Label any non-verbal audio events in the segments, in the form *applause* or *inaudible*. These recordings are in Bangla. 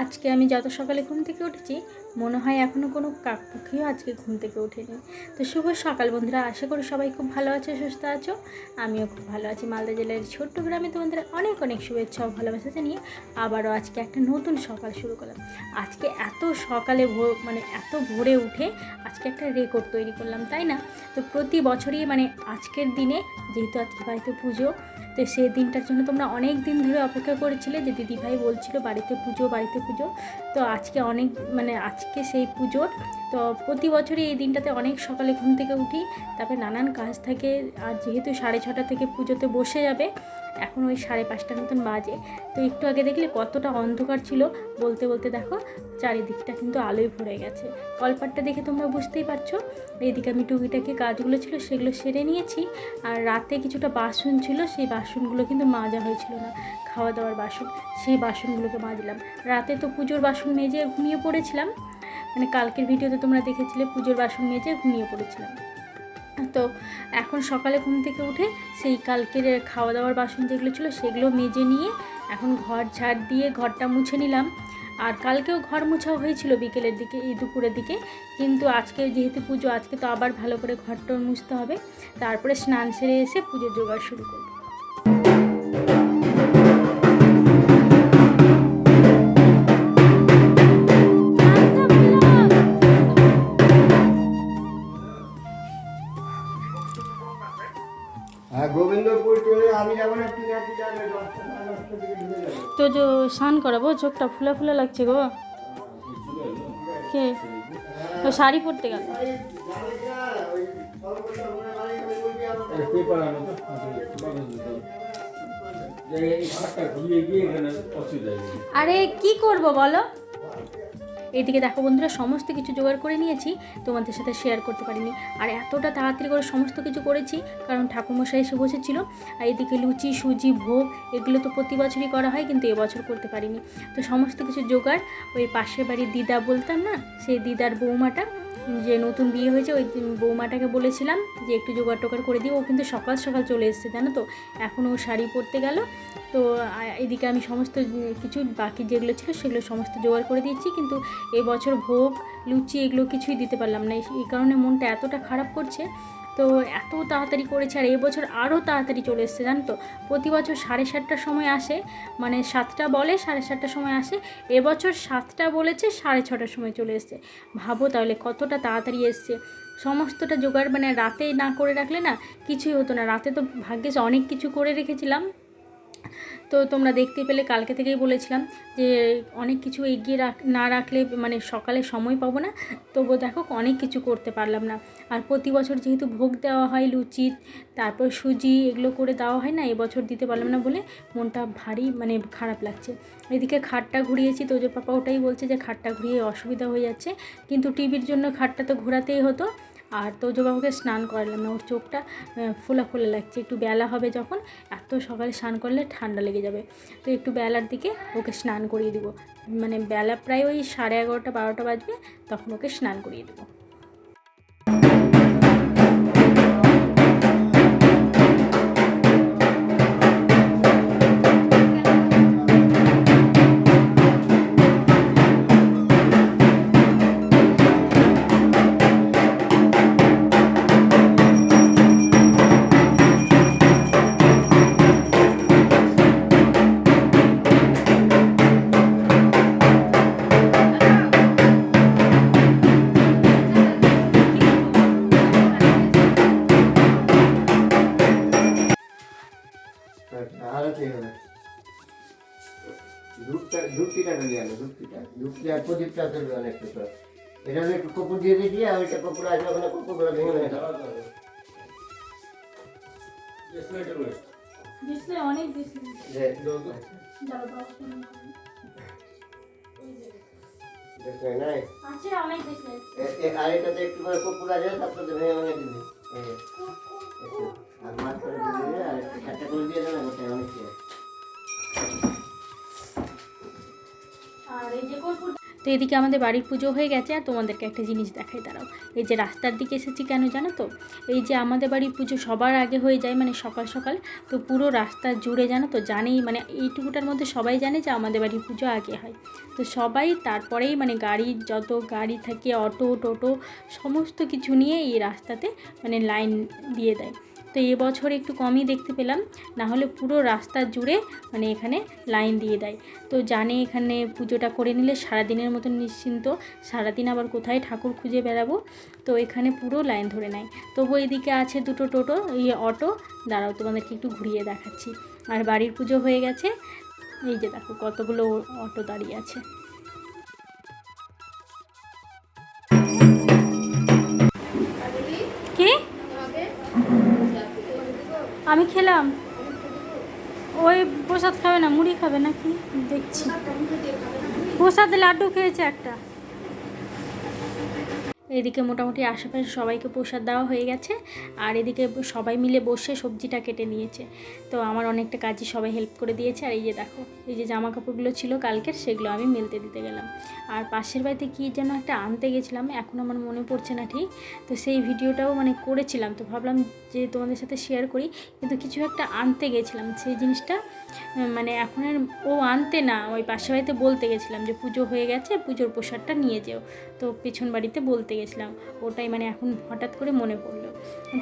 আজকে আমি যত সকালে ঘুম থেকে উঠেছি, মনে হয় এখনও কোনো কাকপক্ষীও আজকে ঘুম থেকে ওঠেনি। তো শুভ সকাল বন্ধুরা, আশা করি সবাই খুব ভালো আছো, সুস্থ আছো। আমিও খুব ভালো আছি। মালদা জেলার ছোট্ট গ্রামে তোমাদের অনেক অনেক শুভেচ্ছা ও ভালোবাসা জানিয়ে আবারও আজকে একটা নতুন সকাল শুরু করলাম। আজকে এত সকালে ভোর মানে এত ভোরে উঠে আজকে একটা রেকর্ড তৈরি করলাম, তাই না? তো প্রতি বছরই মানে আজকের দিনে, যেহেতু আজকে বাড়িতে পুজো তো সেই দিনটার জন্য তোমরা অনেক দিন ধরে অপেক্ষা করেছিলে যে দিদিভাই বলছিল বাড়িতে পুজো বাড়িতে পুজো। তো আজকে অনেক মানে আজকে সেই পুজোর। তো প্রতি বছরই এই দিনটাতে অনেক সকালে ঘুম থেকে উঠি, তারপরে নানান কাজ থাকে। আর যেহেতু সাড়ে ছটা থেকে পুজোতে বসে যাবে এখন ওই সাড়ে পাঁচটার মতন বাজে। তো একটু আগে দেখলে কতটা অন্ধকার ছিল। বলতে বলতে দেখো, চারিদিকটা কিন্তু আলোয় ভরে গেছে। কলপাটটা দেখে তোমরা বুঝতেই পারছ। এইদিকে আমি টুকিটাকি কাজগুলো ছিল সেগুলো সেরে নিয়েছি। আর রাতে কিছুটা বাসন ছিল, সেই বাসনগুলো কিন্তু মাজা হয়েছিল না। খাওয়া দাওয়ার বাসন, সেই বাসনগুলোকে মাজলাম। রাতে তো পুজোর বাসন মেজে ঘুমিয়ে পড়েছিলাম। মানে কালকের ভিডিওতে তোমরা দেখেছিলে পুজোর বাসন মেজে ঘুমিয়ে পড়েছিলাম। তো এখন সকালে ঘুম থেকে উঠে সেই কালকের খাওয়া দাওয়ার বাসন যেগুলো ছিল সেগুলো মেজে নিয়ে এখন ঘর ঝাড় দিয়ে ঘরটা মুছে নিলাম। আর কালকেও ঘর মোছাও হয়েছিল বিকেলের দিকে, এই দুপুরের দিকে। কিন্তু আজকে যেহেতু পুজো, আজকে তো আবার ভালো করে ঘরটা মুছতে হবে। তারপরে স্নান সেরে এসে পুজোর জোগাড় শুরু করব। তো যে স্নান করাবো চোখটা ফুলা ফুলা লাগছে গো। কে? ও শাড়ি পরতে গেল। আরে কি করব বলো? এইদিকে দেখো বন্ধুরা, সমস্ত কিছু জোগাড় করে নিয়েছি, তোমাদের সাথে শেয়ার করতে পারিনি। আর এতটা তাড়াতাড়ি করে সমস্ত কিছু করেছি, কারণ ঠাকুমশাই এসে বসেছিল। আর এদিকে লুচি, সুজি, ভোগ, এগুলো তো প্রতি বছরই করা হয়, কিন্তু এবছর করতে পারিনি। তো সমস্ত কিছু জোগাড়, ওই পাশের বাড়ির দিদা বলতাম না, সেই দিদার বৌমাটা যে নতুন বিয়ে হয়েছে, ওই বৌমাটাকে বলেছিলাম যে একটু জোগাড় টোগাড় করে দিই ও কিন্তু সকাল সকাল চলে এসছে, জানো তো? এখন ও শাড়ি পরতে গেল, তো এদিকে আমি সমস্ত কিছু বাকি যেগুলো ছিল সেগুলো সমস্ত জোগাড় করে দিয়েছি, কিন্তু এবছর ভোগ, লুচি এগুলো কিছুই দিতে পারলাম না। এই- এই কারণে মনটা এতটা খারাপ করছে তো এত তাড়াতাড়ি করেছে আর এবছর আরও তাড়াতাড়ি চলে এসছে, জানো তো? প্রতি বছর সাড়ে সাতটার সময় আসে মানে সাতটা বলে সাড়ে সাতটার সময় আসে, এবছর সাতটা বলেছে সাড়ে ছটার সময় চলে এসছে। ভাবো তাহলে কতটা তাড়াতাড়ি এসছে। সমস্তটা জোগাড় মানে রাতে না করে রাখলে না কিছুই হতো না। রাতে তো ভাগ্যেস অনেক কিছু করে রেখেছিলাম। তো তোমরা দেখতে পেলে, কালকে থেকেই বলেছিলাম যে অনেক কিছু এগিয়ে রাখ, না রাখলে মানে সকালে সময় পাবো না। তবুও দেখো, অনেক কিছু করতে পারলাম না। আর প্রতি বছর যেহেতু ভোগ দেওয়া হয়, লুচি, তারপর সুজি এগুলো করে দেওয়া হয় না, এবছর দিতে পারলাম না বলে মনটা ভারী মানে খারাপ লাগছে। এদিকে খাটটা ঘুরিয়েছি তো যে পাপা ওটাই বলছে যে খাটটা ঘুরিয়ে অসুবিধা হয়ে যাচ্ছে। কিন্তু টিভির জন্য খাটটা তো ঘোরাতেই হতো। আর তো তোজবাবুকে স্নান করালাম না ওর চোখটা ফোলা ফোলা লাগছে। একটু বেলা হবে যখন, এত সকালে স্নান করলে ঠান্ডা লেগে যাবে। তো একটু বেলার দিকে ওকে স্নান করিয়ে দেবো। মানে বেলা প্রায় ওই সাড়ে এগারোটা, বারোটা বাজবে, তখন ওকে স্নান করিয়ে দেবো। এটা আমি একটু কপুর দিয়ে দিয়েছি আর ওইটা কপুর আসবে ওখানে কপুরগুলো ভেঙে ভেঙে আছে আর এটাতে একটু করে কপুর আসবে তারপর ভেঙে ভেঙে দিবি। আর মাছ করে দিবি আর একটু করে দিয়ে দেবে গোটায় অনেক আর এই যে কর্পূর তো এদিকে আমাদের বাড়ির পুজো হয়ে গেছে আর তোমাদেরকে একটা জিনিস দেখাই, দাঁড়াও। এই যে রাস্তার দিকে এসেছি কেন জানো তো? এই যে আমাদের বাড়ির পুজো সবার আগে হয়ে যায় মানে সকাল সকাল, তো পুরো রাস্তা জুড়ে জানো তো জানেই মানে এইটুকুটার মধ্যে সবাই জানে যে আমাদের বাড়ির পুজো আগে হয়। তো সবাই তারপরেই মানে গাড়ি, যত গাড়ি থাকে, অটো, টোটো, সমস্ত কিছু নিয়ে এই রাস্তাতে মানে লাইন দিয়ে দেয়। তো এবছর একটু কমই দেখতে পেলাম না হলে পুরো রাস্তা জুড়ে মানে এখানে লাইন দিয়ে দেয়। তো জানে এখানে পুজোটা করে নিলে সারাদিনের মতন নিশ্চিন্ত, সারাদিন আবার কোথায় ঠাকুর খুঁজে বেড়াবো? তো এখানে পুরো লাইন ধরে নেয়। তবু এদিকে আছে দুটো টোটো, এই অটো। দাঁড়াও, তোমাদেরকে একটু ঘুরিয়ে দেখাচ্ছি। আর বাড়ির পুজো হয়ে গেছে। এই যে দেখো কতগুলো অটো দাঁড়িয়ে আছে। আমি খেলাম। ওই প্রসাদ খাবে না মুড়ি খাবে নাকি? দেখছি। প্রসাদ লাড্ডু খেয়েছে একটা। এদিকে মোটামুটি আশেপাশে সবাইকে প্রসাদ দেওয়া হয়ে গেছে, আর এদিকে সবাই মিলে বসে সবজিটা কেটে নিয়েছে। তো আমার অনেকটা কাজই সবাই হেল্প করে দিয়েছে, আর এই যে দেখো, এই যে জামা কাপড়গুলো ছিল কালকের, সেগুলো আমি মেলতে দিতে গেলাম। আর পাশের বাড়িতে কী যেন একটা আনতে গেছিলাম, এখন আমার মনে পড়ছে না ঠিক। তো সেই ভিডিওটাও মানে করেছিলাম, তো ভাবলাম যে তোমাদের সাথে শেয়ার করি, কিন্তু কিছু একটা আনতে গেছিলাম। সেই জিনিসটা মানে এখন ও আনতে না, ওই পাশের বাড়িতে বলতে গেছিলাম যে পুজো হয়ে গেছে, পুজোর প্রসাদটা নিয়ে যেও। তো পেছন বাড়িতে বলতে গেছিলাম। ওটাই মানে এখন হঠাৎ করে মনে পড়ল।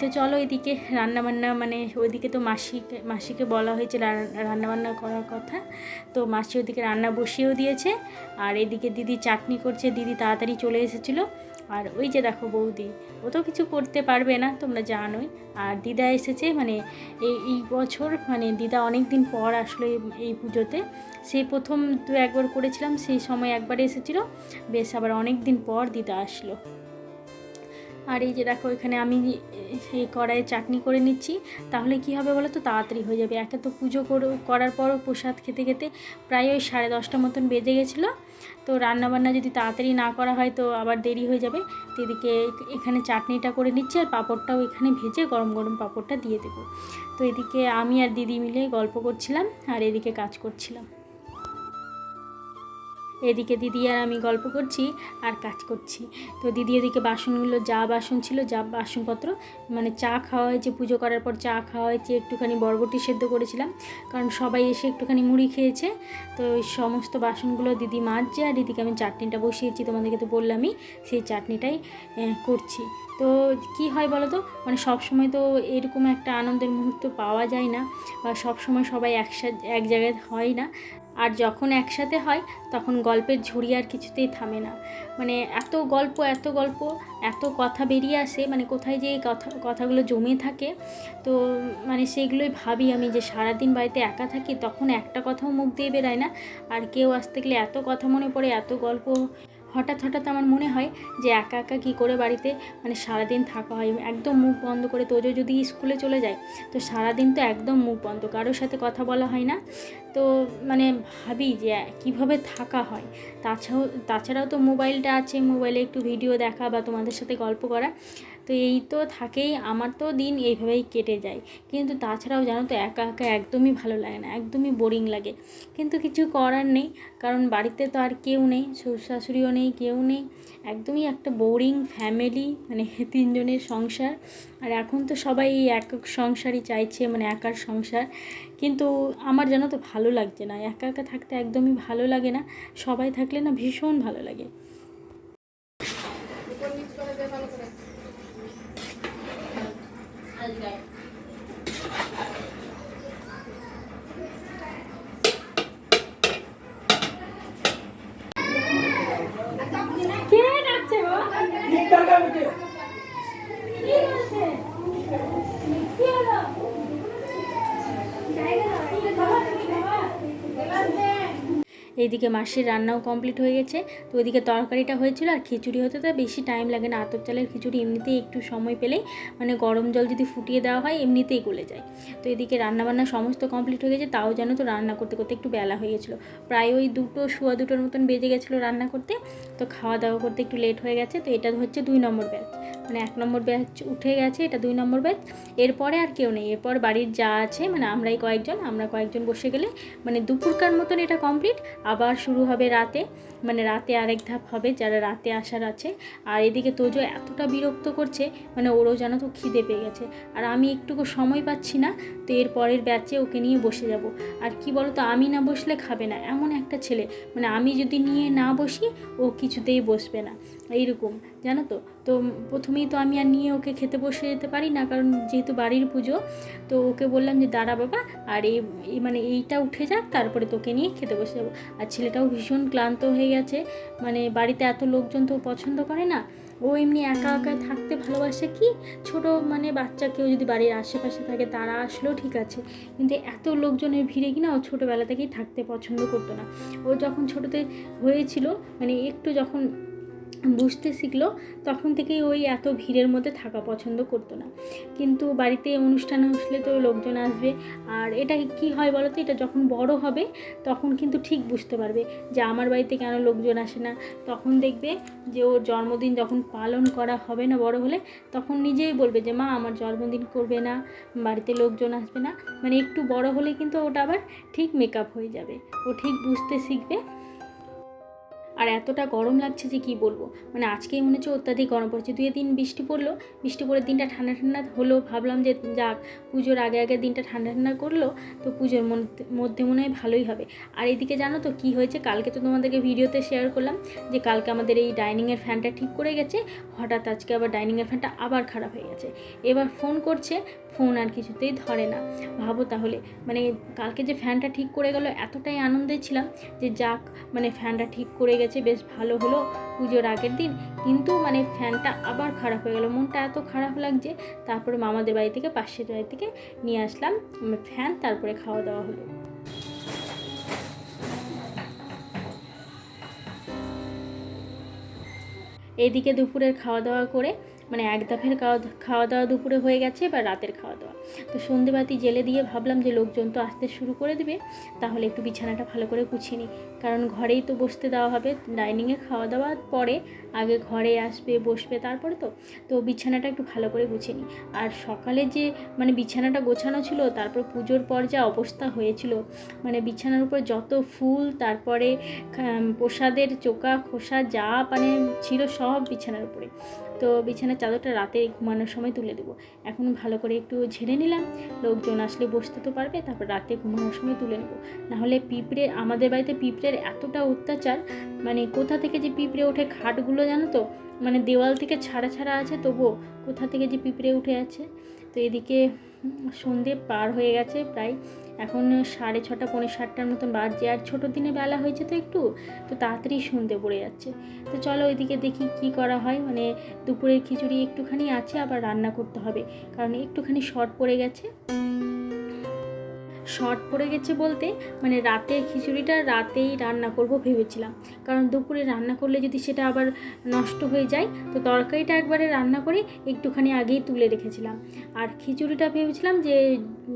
তো চলো এদিকে রান্নাবান্না মানে ওইদিকে তো মাসিকে মাসিকে বলা হয়েছে রান্নাবান্না করার কথা। তো মাসি ওদিকে রান্না বসিয়েও দিয়েছে। আর এদিকে দিদি চাটনি করছে। দিদি তাড়াতাড়ি চলে এসেছিল। আর ওই যে দেখো বৌদি, ও তো কিছু করতে পারবে না, তোমরা জানোই। আর দিদা এসেছে মানে এই এই বছর মানে দিদা অনেক দিন পর আসলো এই- পুজোতে। সেই প্রথম দু একবার করেছিলাম, সেই সময় একবার এসেছিল, বেশ আবার অনেক দিন পর দিদা আসলো। আর এই যে দেখো, এখানে আমি এই কড়াইয়ে চাটনি করে নিচ্ছি। তাহলে কি হবে বলো তো? তাড়াতাড়ি হয়ে যাবে। একে তো পুজো করে- করার পরও প্রসাদ খেতে খেতে প্রায় ওই সাড়ে দশটা মতন বেজে গেছিল। তো রান্নাবান্না যদি তাড়াতাড়ি না করা হয় তো আবার দেরি হয়ে যাবে। তো এদিকে এখানে চাটনিটা করে নিচ্ছি আর পাঁপড়টাও এখানে ভেজে গরম গরম পাঁপড়টা দিয়ে দেবো। তো এদিকে আমি আর দিদি মিলে গল্প করছিলাম আর এদিকে কাজ করছিলাম। এদিকে দিদি আর আমি গল্প করছি আর কাজ করছি। তো দিদি এদিকে বাসনগুলো, যা বাসন ছিল, যা বাসনপত্র মানে চা খাওয়া হয়েছে, পুজো করার পর চা খাওয়া হয়েছে, একটুখানি বরবটি সেদ্ধ করেছিলাম। কারণ সবাই এসে একটুখানি মুড়ি খেয়েছে। তো ওই সমস্ত বাসনগুলো দিদি মাজছে আর দিদিকে আমি চাটনিটা বসিয়েছি, তোমাদেরকে তো বললামই সেই চাটনিটাই করছি। তো কি হয় বলো তো মানে সব সময় তো এরকম একটা আনন্দের মুহূর্ত পাওয়া যায় না বা সব সময় সবাই একসাথে, এক জায়গায় হয় না। আর যখন একসাথে হয়, তখন গল্পের ঝুড়ি আর কিছুতেই থামে না। মানে এত গল্প এত গল্প, এত কথা বেরিয়ে আসে মানে কোথায় যে কথা, কথাগুলো জমে থাকে, তো মানে সেগুলোই ভাবি আমি যে সারাদিন বাড়িতে একা থাকি, তখন একটা কথাও মুখ দিয়ে বেরোয় না। আর কেউ আসতে গেলে এত কথা মনে পড়ে, এত গল্প হঠাৎ হঠাৎ আমার মনে হয় যে একা একা কী করে বাড়িতে মানে সারাদিন থাকা হয়? একদম মুখ বন্ধ করে তোজো যদি স্কুলে চলে যায়, তো সারাদিন তো একদম মুখ বন্ধ। কারোর সাথে কথা বলা হয় না। তো মানে ভাবি যে কীভাবে থাকা হয়? তাছাড়াও তাছাড়াও তো মোবাইলটা আছে। মোবাইলে একটু ভিডিও দেখা বা তোমাদের সাথে গল্প করা। তো এই তো থাকেই, আমার তো দিন এইভাবেই কেটে যায়। কিন্তু তাছাড়াও জানো তো, একা একা একদমই ভালো লাগে না, একদমই বোরিং লাগে। কিন্তু কিছু করার নেই, কারণ বাড়িতে তো আর কেউ নেই শ্বশুর শাশুড়িও নেই, কেউ নেই। একদমই একটা বোরিং ফ্যামিলি মানে *laughs* তিনজনের সংসার। আর এখন তো সবাই এই একক সংসারই চাইছে মানে একার সংসার। কিন্তু আমার জানো তো ভালো লাগছে না, একা একা থাকতে একদমই ভালো লাগে না। সবাই থাকলে না ভীষণ ভালো লাগে কে ডাকছে গো কি এইদিকে মাসির রান্নাও কমপ্লিট হয়ে গেছে। তো ওইদিকে তরকারিটা হয়েছিল আর খিচুড়ি হতে তো বেশি টাইম লাগে না। আতর চালের খিচুড়ি এমনিতেই একটু সময় পেলেই মানে গরম জল যদি ফুটিয়ে দেওয়া হয় এমনিতেই গলে যায়। তো এদিকে রান্নাবান্না সমস্ত কমপ্লিট হয়ে গেছে, তাও যেন তো রান্না করতে করতে একটু বেলা হয়ে গেছিল। প্রায় ওই দুটো শোয়া দুটোর মতন বেজে গেছিল রান্না করতে। তো খাওয়া দাওয়া করতে একটু লেট হয়ে গেছে। তো এটা হচ্ছে দুই নম্বর ব্যাচ মানে এক নম্বর ব্যাচ উঠে গেছে, এটা দুই নম্বর ব্যাচ এরপরে আর কেউ নেই, এরপর বাড়ির যা আছে মানে আমরাই কয়েকজন, আমরা কয়েকজন বসে গেলে মানে দুপুরকার মতন এটা কমপ্লিট আবার শুরু হবে রাতে। মানে রাতে আরেক ধাপ হবে, যারা রাতে আসার আছে। আর এদিকে তোজো এতটা বিরক্ত করছে মানে ওরও যেন তো খিদে পেয়ে গেছে। আর আমি একটুকু সময় পাচ্ছি না, তো এর পরের ব্যাচে ওকে নিয়ে বসে যাব। আর কি বলো তো আমি না বসলে খাবে না, এমন একটা ছেলে। মানে আমি যদি নিয়ে না বসি, ও কিছুতেই বসবে না। এইরকম, জানো তো? তো প্রথমেই তো আমি আর নিয়ে ওকে খেতে বসে যেতে পারি না, কারণ যেহেতু বাড়ির পুজো, তো ওকে বললাম যে, দাঁড়া বাবা, আর এই মানে এইটা উঠে যাক, তারপরে তোকে নিয়ে খেতে বসে যাব। আর ছেলেটাও ভীষণ ক্লান্ত হয়ে গেছে। মানে বাড়িতে এত লোকজন তো পছন্দ করে না। ও এমনি একা একা থাকতে ভালোবাসে কি? ছোট মানে বাচ্চা কেউ যদি বাড়ির আশেপাশে থাকে তারা আসলেও ঠিক আছে। কিন্তু এত লোকজনের ভিড়ে কিনা ও ছোটোবেলা থেকেই থাকতে পছন্দ করতো না। ও যখন ছোটোতে হয়েছিল মানে একটু যখন বুঝতে শিখলো, তখন থেকেই ওই এত ভিড়ের মধ্যে থাকা পছন্দ করতো না। কিন্তু বাড়িতে অনুষ্ঠান আসলে তো লোকজন আসবে, আর এটা কি হয় বলো তো এটা যখন বড় হবে, তখন কিন্তু ঠিক বুঝতে পারবে যে আমার বাড়িতে কেন লোকজন আসে না। তখন দেখবে যে ওর জন্মদিন যখন পালন করা হবে না বড় হলে, তখন নিজেই বলবে যে, মা, আমার জন্মদিন করবে না, বাড়িতে লোকজন আসবে না। মানে একটু বড় হলে কিন্তু ওটা আবার ঠিক মেকআপ হয়ে যাবে। ও ঠিক বুঝতে শিখবে। আর এতটা গরম লাগছে যে কি বলব? মানে আজকেই মনে হচ্ছে অত্যাধিক গরম পড়ছে। দুই দিন বৃষ্টি পড়ল, বৃষ্টি পড়ে দিনটা ঠান্ডা ঠান্ডা হলো, ভাবলাম যে যাক, পুজোর আগে আগে দিনটা ঠান্ডা ঠান্ডা করল, তো পুজোর মধ্যে মনে হয় ভালোই হবে। আর এদিকে জানো তো কি হয়েছে? কালকে তো তোমাদেরকে ভিডিওতে শেয়ার করলাম যে কালকে আমাদের এই ডাইনিংয়ের ফ্যানটা ঠিক করে গেছে, হঠাৎ আজকে আবার ডাইনিংয়ের ফ্যানটা আবার খারাপ হয়ে গেছে। এবার ফোন করছে ফোন আর কিছুতেই ধরে না। ভাবো তাহলে। মানে কালকে যে ফ্যানটা ঠিক করে গেল, এতটাই আনন্দে ছিলাম যে যাক মানে ফ্যানটা ঠিক করে গেছে, বেশ ভালো হলো পুজোর আগের দিন। কিন্তু মানে ফ্যানটা আবার খারাপ হয়ে গেল। মনটা এত খারাপ লাগছে, তারপরে মামাদের বাড়ি থেকে, পাশের বাড়ি থেকে নিয়ে আসলাম ফ্যান, তারপরে খাওয়া দাওয়া হলো। এদিকে দুপুরের খাওয়া দাওয়া করে মানে এক দফের খাওয়া খাওয়া দাওয়া দুপুরে হয়ে গেছে, এবার রাতের খাওয়া দাওয়া। তো সন্ধেবাতি জেলে দিয়ে ভাবলাম যে লোকজন তো আসতে শুরু করে দেবে, তাহলে একটু বিছানাটা ভালো করে গুছিয়ে নিই। কারণ ঘরেই তো বসতে দেওয়া হবে, ডাইনিংয়ে খাওয়া দাওয়ার পরে আগে ঘরে আসবে, বসবে তারপরে তো তো বিছানাটা একটু ভালো করে গুছিয়ে নিই। আর সকালে যে মানে বিছানাটা গোছানো ছিল, তারপর পুজোর পর যা অবস্থা হয়েছিল মানে বিছানার উপর যত ফুল, তারপরে প্রসাদের চোকা খোসা, যা মানে ছিল সব বিছানার উপরে। তো বিছানার চাদরটা রাতে ঘুমানোর সময় তুলে দেবো। এখন ভালো করে একটু ঝেড়ে নিলাম, লোকজন আসলে বসতে তো পারবে, তারপর রাতে ঘুমানোর সময় তুলে নেব। নাহলে পিঁপড়ে, আমাদের বাড়িতে পিঁপড়ের এতটা অত্যাচার মানে কোথা থেকে যে পিঁপড়ে ওঠে খাটগুলো জানো তো? মানে দেওয়াল থেকে ছাড়া ছাড়া আছে, তবুও কোথা থেকে যে পিঁপড়ে উঠে আছে? তো এদিকে সন্ধে পার হয়ে গেছে প্রায়। এখন সাড়ে ছটা পনেরো সাতটার মতন বাজছে। আর ছোটো দিনে বেলা হয়েছে তো একটু, তো তাড়াতাড়ি সন্ধে পড়ে যাচ্ছে। তো চলো ওইদিকে দেখি কি করা হয়। মানে দুপুরের খিচুড়ি একটুখানি আছে, আবার রান্না করতে হবে। কারণ একটুখানি শর্ট পড়ে গেছে। শর্ট পড়ে গেছে বলতে মানে রাতে খিচুড়িটা রাতেই রান্না করব ভেবেছিলাম। কারণ দুপুরে রান্না করলে যদি সেটা আবার নষ্ট হয়ে যায়, তো তরকারিটা একবারে রান্না করে একটুখানি আগেই তুলে রেখেছিলাম। আর খিচুড়িটা ভেবেছিলাম যে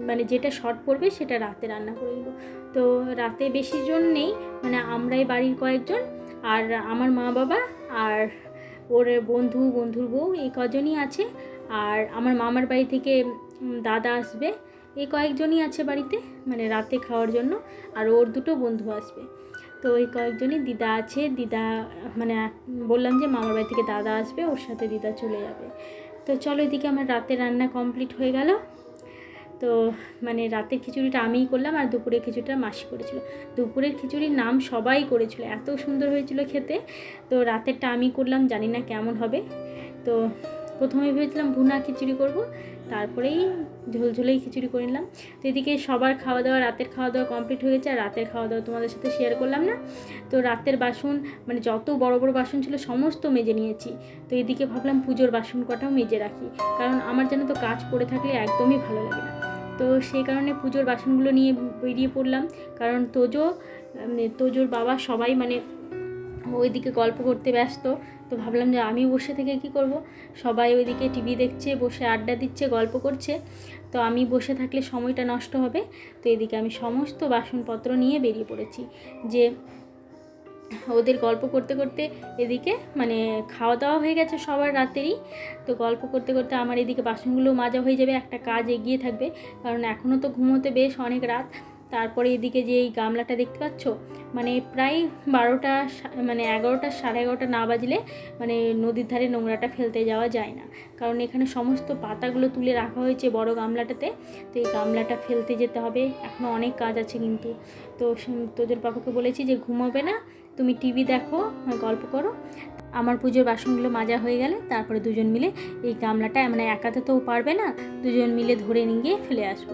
মানে যেটা শর্ট পড়বে সেটা রাতে রান্না করে দেবো তো রাতে বেশি জন নেই মানে আমরাই বাড়ির কয়েকজন, আর আমার মা বাবা আর ওর বন্ধু, বন্ধুর বউ, এই কজনই আছে। আর আমার মামার বাড়ি থেকে দাদা আসবে। এই কয়েকজনই আছে বাড়িতে মানে রাতে খাওয়ার জন্য, আর ওর দুটো বন্ধু আসবে। তো এই কয়েকজনই দিদা আছে, দিদা মানে বললাম যে মামার বাড়ি থেকে দাদা আসবে, ওর সাথে দিদা চলে যাবে। তো চলো এদিকে আমার রাতে রান্না কমপ্লিট হয়ে গেল। তো মানে রাতের খিচুড়িটা আমিই করলাম, আর দুপুরের খিচুড়িটা মাসি করেছিল। দুপুরের খিচুড়ির নাম সবাই করেছিল, এত সুন্দর হয়েছিল খেতে। তো রাতেরটা আমি করলাম, জানি না কেমন হবে। তো প্রথমে ভেবেছিলাম ভুনা খিচুড়ি করব তারপরেই ঝোলঝোলেই খিচুড়ি করে নিলাম। তো এদিকে সবার খাওয়া দাওয়া রাতের খাওয়া দাওয়া কমপ্লিট হয়ে গেছে। আর রাতের খাওয়া দাওয়া তোমাদের সাথে শেয়ার করলাম না। তো রাতের বাসন মানে যত বড় বড় বাসন ছিল সমস্ত মেজে নিয়েছি। তো এদিকে ভাবলাম পুজোর বাসন কটাও মেজে রাখি। কারণ আমার যেন তো কাজ পড়ে থাকলে একদমই ভালো লাগে না। তো সেই কারণে পুজোর বাসনগুলো নিয়ে বেরিয়ে পড়লাম। কারণ তোজো মানে তোজোর বাবা সবাই মানে ওইদিকে গল্প করতে ব্যস্ত। তো ভাবলাম যে আমি বসে থেকে কি করব? সবাই ওইদিকে টিভি দেখছে, বসে আড্ডা দিচ্ছে, গল্প করছে। তো আমি বসে থাকলে সময়টা নষ্ট হবে। তো এদিকে আমি সমস্ত বাসনপত্র নিয়ে বেরিয়ে পড়েছি। যে ওদের গল্প করতে করতে এদিকে মানে খাওয়া দাওয়া হয়ে গেছে সবার রাতেরই। তো গল্প করতে করতে আমার এদিকে বাসনগুলো মাজা হয়ে যাবে, একটা কাজ এগিয়ে থাকবে। কারণ এখনও তো ঘুমোতে বেশ অনেক রাত। তারপরে এদিকে যে এই গামলাটা দেখতে পাচ্ছ মানে প্রায় বারোটা মানে এগারোটা, সাড়ে এগারোটা না বাজলে মানে নদীর ধারে নোংরাটা ফেলতে যাওয়া যায় না। কারণ এখানে সমস্ত পাতাগুলো তুলে রাখা হয়েছে বড় গামলাটাতে। তো এই গামলাটা ফেলতে যেতে হবে। এখনও অনেক কাজ আছে কিন্তু। তো তোদের বাবাকে বলেছি যে ঘুমোবে না, তুমি টিভি দেখো, গল্প করো। আমার পুজোর বাসনগুলো মাজা হয়ে গেলে তারপরে দুজন মিলে এই গামলাটা মানে একাতে তো পারবে না, দুজন মিলে ধরে নিয়ে গিয়ে ফেলে আসব।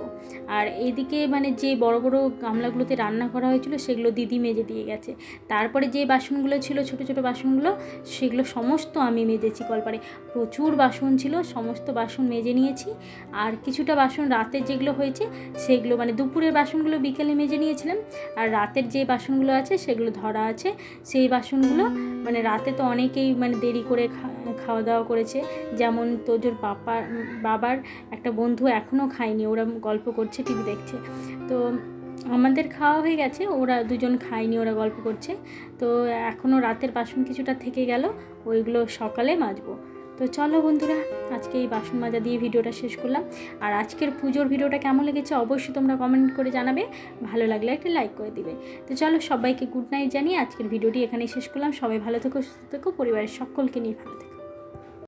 আর এইদিকে মানে যে বড় বড় গামলাগুলোতে রান্না করা হয়েছিল সেগুলো দিদি মেজে দিয়ে গেছে। তারপরে যে বাসনগুলো ছিল, ছোট ছোট বাসনগুলো, সেগুলো সমস্ত আমি মেজেছি কলপারে। প্রচুর বাসন ছিল, সমস্ত বাসন মেজে নিয়েছি। আর কিছুটা বাসন রাতের যেগুলো হয়েছে, সেগুলো মানে দুপুরের বাসনগুলো বিকেলে মেজে নিয়েছিলাম। আর রাতের যে বাসনগুলো আছে, সেগুলো ধরা আছে। সেই বাসনগুলো মানে রাতে তো অনেকেই মানে দেরি করে খাওয়া দাওয়া করেছে। যেমন তোজোর বাবা বাবার একটা বন্ধু এখনও খায়নি, ওরা গল্প করছে, টিভি দেখছে। তো আমাদের খাওয়া হয়ে গেছে, ওরা দুজন খায়নি, ওরা গল্প করছে। তো এখনও রাতের বাসন কিছুটা থেকে গেল, ওইগুলো সকালে মাজবো। তো চলো বন্ধুরা, আজকে এই বাসন মাজা দিয়ে ভিডিওটা শেষ করলাম। আর আজকের পুজোর ভিডিওটা কেমন লেগেছে অবশ্যই তোমরা কমেন্ট করে জানাবে। ভালো লাগলে একটা লাইক করে দিবে। তো চলো সবাইকে গুড নাইট জানিয়ে আজকের ভিডিওটি এখানেই শেষ করলাম। সবাই ভালো থেকো, সুস্থ থেকো, পরিবারের সকলকে নিয়ে ভালো থেকো।